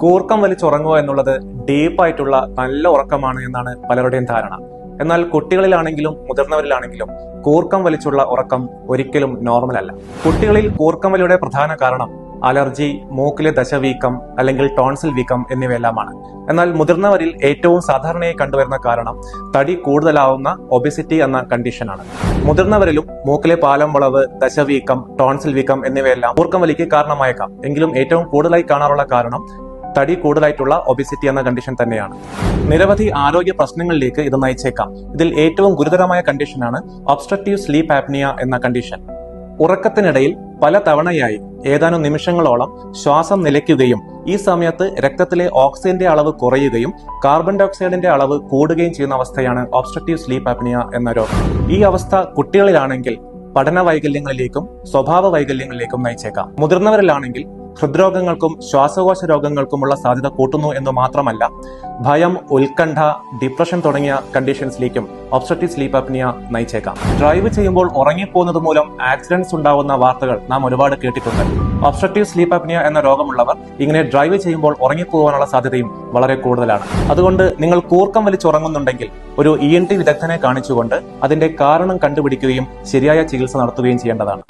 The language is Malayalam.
കൂർക്കം വലിച്ചുറങ്ങുക എന്നുള്ളത് ഡീപ്പായിട്ടുള്ള നല്ല ഉറക്കമാണ് എന്നാണ് പലരുടെയും ധാരണ. എന്നാൽ കുട്ടികളിലാണെങ്കിലും മുതിർന്നവരിലാണെങ്കിലും കൂർക്കം വലിച്ചുള്ള ഉറക്കം ഒരിക്കലും നോർമൽ അല്ല. കുട്ടികളിൽ കൂർക്കം വലിയുടെ പ്രധാന കാരണം അലർജി മൂക്കിലെ ദശവീക്കം അല്ലെങ്കിൽ ടോൺസിൽ വീക്കം എന്നിവയെല്ലാമാണ്. എന്നാൽ മുതിർന്നവരിൽ ഏറ്റവും സാധാരണയായി കണ്ടുവരുന്ന കാരണം തടി കൂടുതലാവുന്ന ഒബിസിറ്റി എന്ന കണ്ടീഷനാണ് മുതിർന്നവരിലും മൂക്കിലെ പാലം വളവ് ദശവീക്കം ടോൺസിൽ വീക്കം എന്നിവയെല്ലാം കൂർക്കം വലിക്ക് കാരണമായേക്കാം. എങ്കിലും ഏറ്റവും കൂടുതലായി കാണാറുള്ള കാരണം തടി കൂടുതലായിട്ടുള്ള ഒബിസിറ്റി എന്ന കണ്ടീഷൻ തന്നെയാണ്. നിരവധി ആരോഗ്യ പ്രശ്നങ്ങളിലേക്ക് ഇത് നയിച്ചേക്കാം. ഇതിൽ ഏറ്റവും ഗുരുതരമായ കണ്ടീഷനാണ് ഒബ്സ്ട്രക്റ്റീവ് സ്ലീപ്പ് ആപ്നിയ എന്ന കണ്ടീഷൻ ഉറക്കത്തിനിടയിൽ പല തവണയായി ഏതാനും നിമിഷങ്ങളോളം ശ്വാസം നിലയ്ക്കുകയും ഈ സമയത്ത് രക്തത്തിലെ ഓക്സിജന്റെ അളവ് കുറയുകയും കാർബൺ ഡയോക്സൈഡിന്റെ അളവ് കൂടുകയും ചെയ്യുന്ന അവസ്ഥയാണ് ഓബ്സ്ട്രക്റ്റീവ് സ്ലീപ്പ് ആപ്നിയ എന്ന രോഗം. ഈ അവസ്ഥ കുട്ടികളിലാണെങ്കിൽ പഠന വൈകല്യങ്ങളിലേക്കും സ്വഭാവ വൈകല്യങ്ങളിലേക്കും നയിച്ചേക്കാം. മുതിർന്നവരിലാണെങ്കിൽ ഹൃദ്രോഗങ്ങൾക്കും ശ്വാസകോശ രോഗങ്ങൾക്കുമുള്ള സാധ്യത കൂട്ടുന്നു എന്ന് മാത്രമല്ല ഭയം ഉത്കണ്ഠ ഡിപ്രഷൻ തുടങ്ങിയ കണ്ടീഷൻസിലേക്കും ഒബ്സ്ട്രക്റ്റീവ് സ്ലീപ്പ് അപ്നിയ നയിച്ചേക്കാം. ഡ്രൈവ് ചെയ്യുമ്പോൾ ഉറങ്ങിപ്പോകുന്നത് മൂലം ആക്സിഡന്റ്സ് ഉണ്ടാവുന്ന വാർത്തകൾ നാം ഒരുപാട് കേട്ടിട്ടുണ്ട്. ഒബ്സ്ട്രക്റ്റീവ് സ്ലീപ്പ് അപ്നിയ എന്ന രോഗമുള്ളവർ ഇങ്ങനെ ഡ്രൈവ് ചെയ്യുമ്പോൾ ഉറങ്ങിപ്പോകാനുള്ള സാധ്യതയും വളരെ കൂടുതലാണ്. അതുകൊണ്ട് നിങ്ങൾ കൂർക്കം വലിച്ചുറങ്ങുന്നുണ്ടെങ്കിൽ ഒരു ഇ എൻ ടി വിദഗ്ധനെ കാണിച്ചുകൊണ്ട് അതിന്റെ കാരണം കണ്ടുപിടിക്കുകയും ശരിയായ ചികിത്സ നടത്തുകയും ചെയ്യേണ്ടതാണ്.